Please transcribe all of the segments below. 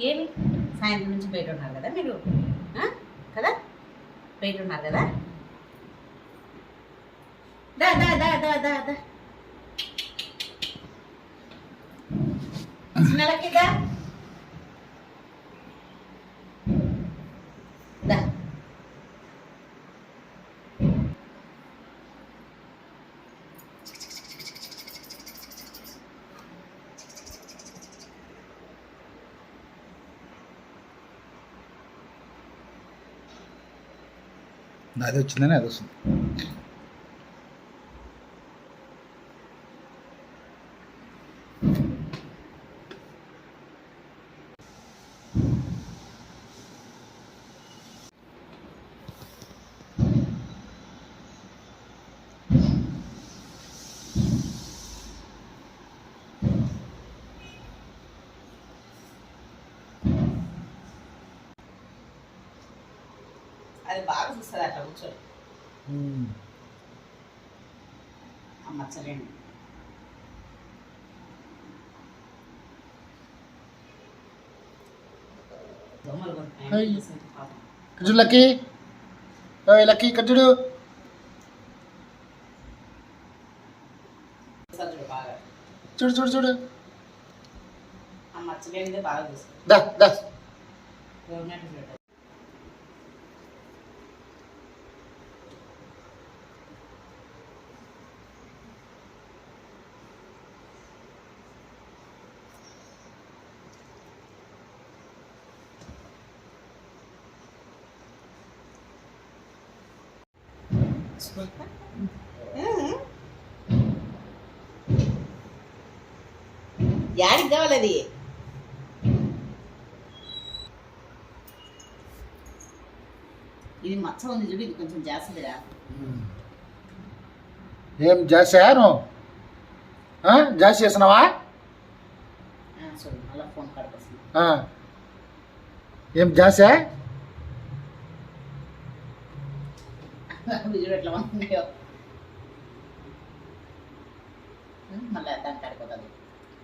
ఏమి? సాయంత్రం నుంచి బయట ఉన్నారు కదా మీరు. ఆ? కదా? బయట ఉన్నారు కదా? దా దా దా దా దా దా. చిన్నలకి దా అది వచ్చిందని అది వస్తుంది అది బాగా చూస్తుంది అట్లా కూర్చొని. పాపం. చూడు లక్కీ. లక్కీ ఇక్కడ చూడు. చూడు చూడు చూడు అమ్మచ్చలేనిదే బాగా చూస్తుంది. చూడండి యాడికి కావాలి అది? ఇది మచ్చ ఉంది చూడు ఇది కొంచెం జాస్తిరా ఏం జాసా నువ్వు? ఆ? జాస్ చేసినావా. ఏం జాసా ఇది చూడు ఎట్లా ఉన్నాయో మళ్ళీ దానికి కాడికి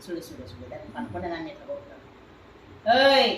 చూడు చూడు చూడు దాన్ని కనుక్కుంటే దాన్ని ఎట్లా కొడుతుంది ఓయ్